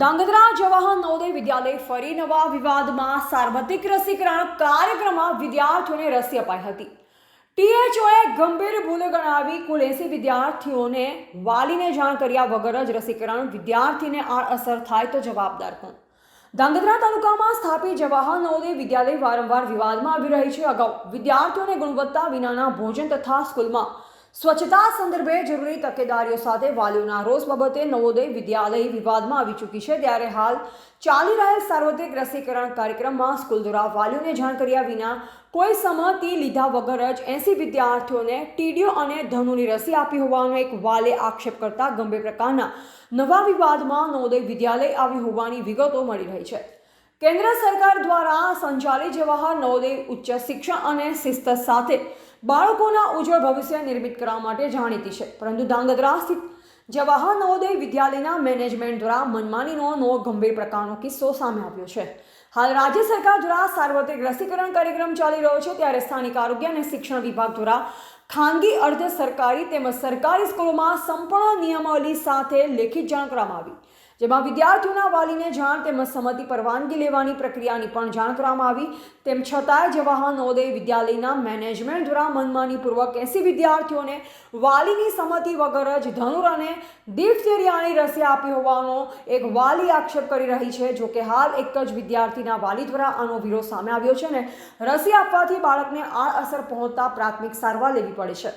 ધાંગધ્રા જવાહર નવોદય વિદ્યાલય ફરી નવા વિવાદમાં સાર્વત્રિક રસીકરણ કાર્યક્રમમાં વિદ્યાર્થીઓને રસી અપાઈ હતી. ટીએચઓએ ગંભીર ભૂલ ગણાવી કુલ એસી વિદ્યાર્થીઓને વાલીને જાણ કર્યા વગર જ રસીકરણ વિદ્યાર્થીને આડઅસર થાય તો જવાબદાર કોણ? ધાંગધ્રા તાલુકામાં સ્થાપિત જવાહર નવોદય વિદ્યાલય વારંવાર વિવાદમાં આવી રહી છે. અગાઉ વિદ્યાર્થીઓને ગુણવત્તા વિનાના ભોજન તથા સ્કૂલમાં સ્વચ્છતા સંદર્ભે જરૂરી તકેદારીઓ સાથે વાલીઓના રોષ બાબતે નવોદય વિદ્યાલય વિવાદમાં આવી ચૂકી છે. ત્યારે હાલ ચાલી રહેલ સાર્વત્રિક રસીકરણ કાર્યક્રમમાં સ્કૂલ દ્વારા વાલીઓને જાણ કર્યા વિના કોઈ સંમતિ લીધા વગર જ એસી વિદ્યાર્થીઓને ટીડીઓ અને ધનુની રસી આપી હોવાનો એક વાલે આક્ષેપ કરતા ગંભીર પ્રકારના નવા વિવાદમાં નવોદય વિદ્યાલય આવી હોવાની વિગતો મળી રહી છે. કેન્દ્ર સરકાર દ્વારા સંચાલિત જવાહર નવોદય ઉચ્ચ શિક્ષણ અને શિસ્ત સાથે બાળકોના ઉજ્જવળ ભવિષ્ય નિર્મિત કરવા માટે જાણીતી છે. પરંતુ ધાંગધ્રા સ્થિત જવાહર નવોદય વિદ્યાલયના મેનેજમેન્ટ દ્વારા મનમાનીનો નવો ગંભીર પ્રકારનો કિસ્સો સામે આવ્યો છે. હાલ રાજ્ય સરકાર દ્વારા સાર્વત્રિક રસીકરણ કાર્યક્રમ ચાલી રહ્યો છે. ત્યારે સ્થાનિક આરોગ્ય અને શિક્ષણ વિભાગ દ્વારા ખાનગી અર્ધ સરકારી તેમજ સરકારી સ્કૂલોમાં સંપૂર્ણ નિયમાવલી સાથે લેખિત જાણ કરવામાં આવી. જેમાં વિદ્યાર્થીઓના વાલીને જાણ તેમજ સંમતિ પરવાનગી લેવાની પ્રક્રિયાની પણ જાણ કરવામાં આવી. તેમ છતાંય જવાહર નવોદય વિદ્યાલયના મેનેજમેન્ટ દ્વારા મનમાનીપૂર્વક એસી વિદ્યાર્થીઓને વાલીની સંમતિ વગર જ ધનુર અને ડિફ્થેરિયાની રસી આપી હોવાનો એક વાલી આક્ષેપ કરી રહી છે. જો કે હાલ એક જ વિદ્યાર્થીના વાલી દ્વારા આનો વિરોધ સામે આવ્યો છે ને રસી આપવાથી બાળકને આડઅસર પહોંચતા પ્રાથમિક સારવાર લેવી પડે છે.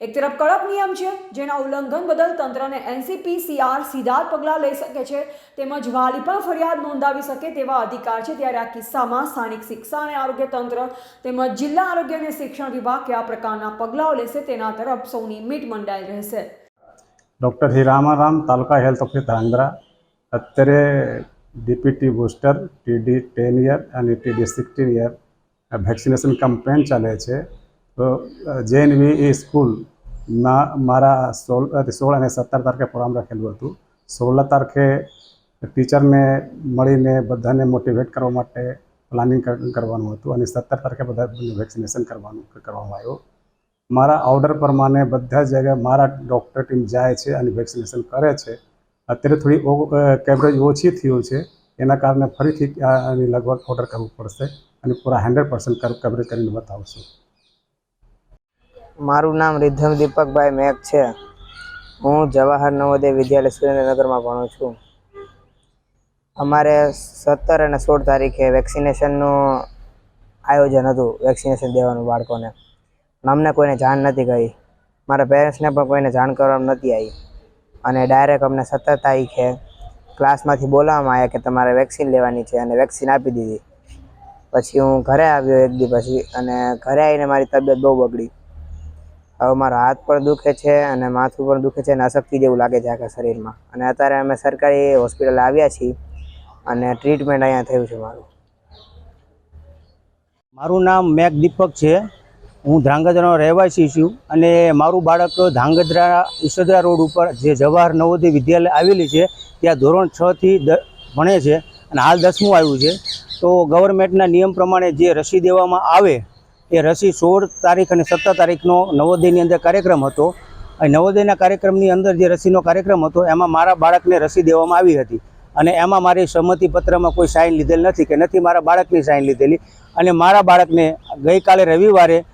એક તરફ કડક નિયમ છે, જેના ઉલ્લંઘન બદલ તંત્રને એનસીપીસીઆર સીધા પગલાં લઈ શકે છે, તેમજ વાલી પણ ફરિયાદ નોંધાવી શકે તેવા અધિકાર છે, ત્યારે આ કિસ્સામાં સ્થાનિક શિક્ષા અને આરોગ્ય તંત્ર તેમજ જિલ્લા આરોગ્ય અને શિક્ષણ વિભાગ કયા પ્રકારના પગલાઓ લેશે તેના તરફ સૌની મીટ મંડાઈ રહેશે. Doctor Hiramaram taluka health office Dhrangadhra. અત્યારે DPT booster, TD ten year અને TD sixteen year vaccination campaign ચાલે છે. જેએનવી એ સ્કૂલમાં મારા સોળ સોળ અને સત્તર તારીખે પ્રોગ્રામ રાખેલું હતું. સોળ તારીખે ટીચરને મળીને બધાને મોટિવેટ કરવા માટે પ્લાનિંગ કરવાનું હતું અને સત્તર તારીખે બધા વેક્સિનેશન કરવાનું, કરવામાં આવ્યું. મારા ઓર્ડર પ્રમાણે બધા જગ્યાએ મારા ડૉક્ટર ટીમ જાય છે અને વેક્સિનેશન કરે છે. અત્યારે થોડી કેવરેજ ઓછી થયું છે. એના કારણે ફરીથી લગભગ ઓર્ડર કરવું પડશે અને પૂરા હંડ્રેડ પર્સન્ટ કવરેજ કરીને બતાવશું મારું નામ રિધમ દીપકભાઈ મેઘ છે. હું જવાહર નવોદય વિદ્યાલય સુરેન્દ્રનગરમાં ભણું છું. અમારે સત્તર અને સોળ તારીખે વેક્સિનેશનનું આયોજન હતું, વેક્સિનેશન દેવાનું બાળકોને. અમને કોઈને જાણ નથી કરી. મારા પેરેન્ટ્સને પણ કોઈને જાણ કરવામાં નથી આવી. અને ડાયરેક્ટ અમને સત્તર તારીખે ક્લાસમાંથી બોલાવવામાં આવ્યા કે તમારે વેક્સિન લેવાની છે અને વેક્સિન આપી દીધી. પછી હું ઘરે આવ્યો એક દી પછી અને ઘરે આવીને મારી તબિયત બહુ બગડી. હવે મારા હાથ પણ દુખે છે અને માથું પણ દુખે છે અને અશક્તિ જેવું લાગે છે આખા શરીરમાં. અને અત્યારે અમે સરકારી હોસ્પિટલ આવ્યા છીએ અને ટ્રીટમેન્ટ અહીંયા થયું છે મારું. મારું નામ મેઘ દીપક છે. હું ધ્રાંગધ્રાનો રહેવાસી છું અને મારું બાળક ધ્રાંગધ્રા ઈસદરા રોડ ઉપર જે જવાહર નવોદય વિદ્યાલય આવેલી છે, ત્યાં ધોરણ છ થી દ, ભણે છે અને હાલ દસમું આવ્યું છે. તો ગવર્મેન્ટના નિયમ પ્રમાણે જે રસી દેવામાં આવે એ રસી સોળ તારીખ અને સત્તર તારીખનો નવોદયની અંદર કાર્યક્રમ હતો. અને નવોદયના કાર્યક્રમની અંદર જે રસીનો કાર્યક્રમ હતો, એમાં મારા બાળકને રસી દેવામાં આવી હતી. અને એમાં મારી સંમતિ પત્રમાં કોઈ સાઇન લીધેલ નથી કે નથી મારા બાળકની સાઇન લીધેલી. અને મારા બાળકને ગઈકાલે રવિવારે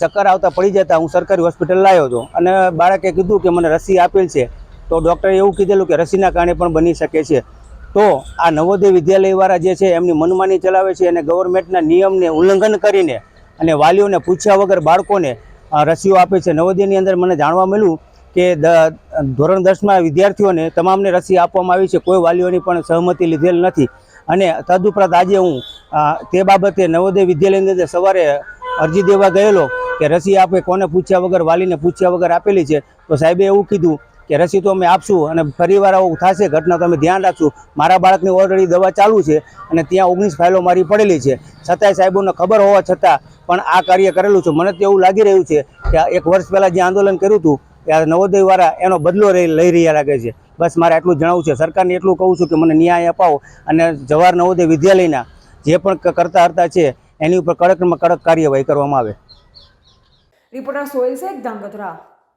ચક્કર આવતા પડી જતા હું સરકારી હોસ્પિટલ લાવ્યો હતો. અને બાળકે કીધું કે મને રસી આપેલ છે. તો ડૉક્ટરે એવું કીધેલું કે રસીના કારણે પણ બની શકે છે. તો આ નવોદય વિદ્યાલયવાળા જે છે, એમની મનમાની ચલાવે છે અને ગવર્મેન્ટના નિયમને ઉલ્લંઘન કરીને અને વાલીઓને પૂછ્યા વગર બાળકોને રસીઓ આપે છે. નવોદયની અંદર મને જાણવા મળ્યું કે દ, ધોરણ દસમાં વિદ્યાર્થીઓને તમામને રસી આપવામાં આવી છે. કોઈ વાલીઓની પણ સહમતિ લીધેલ નથી. અને તદુપરાંત આજે હું તે બાબતે નવોદય વિદ્યાલયની અંદર સવારે અરજી દેવા ગયેલો કે રસી આપે કોને પૂછ્યા વગર, વાલીને પૂછ્યા વગર આપેલી છે. તો સાહેબે એવું કીધું કે રસી તો અમે આપશું અને ફરીવાર આવું થશે, ઘટના તો અમે ધ્યાન રાખશું. મારા બાળકની ઓલરેડી દવા ચાલુ છે અને ત્યાં ઓગણીસ ફાઇલો મારી પડેલી છે. છતાંય સાહેબોને ખબર હોવા છતાં પણ આ કાર્ય કરેલું છે. મને તો એવું લાગી રહ્યું છે કે એક વર્ષ પહેલાં જે આંદોલન કર્યું હતું ત્યારે નવોદયવાળા એનો બદલો લઈ લઈ રહ્યા લાગે છે. બસ મારે આટલું જણાવવું છે. સરકારને એટલું કહું છું કે મને ન્યાય અપાવો અને જવાહર નવોદય વિદ્યાલયના જે પણ કરતા હરતા છે, એની ઉપર કડકમાં કડક કાર્યવાહી કરવામાં આવે. રિપોર્ટર સોહેલ શેખ ધાંગધ્રા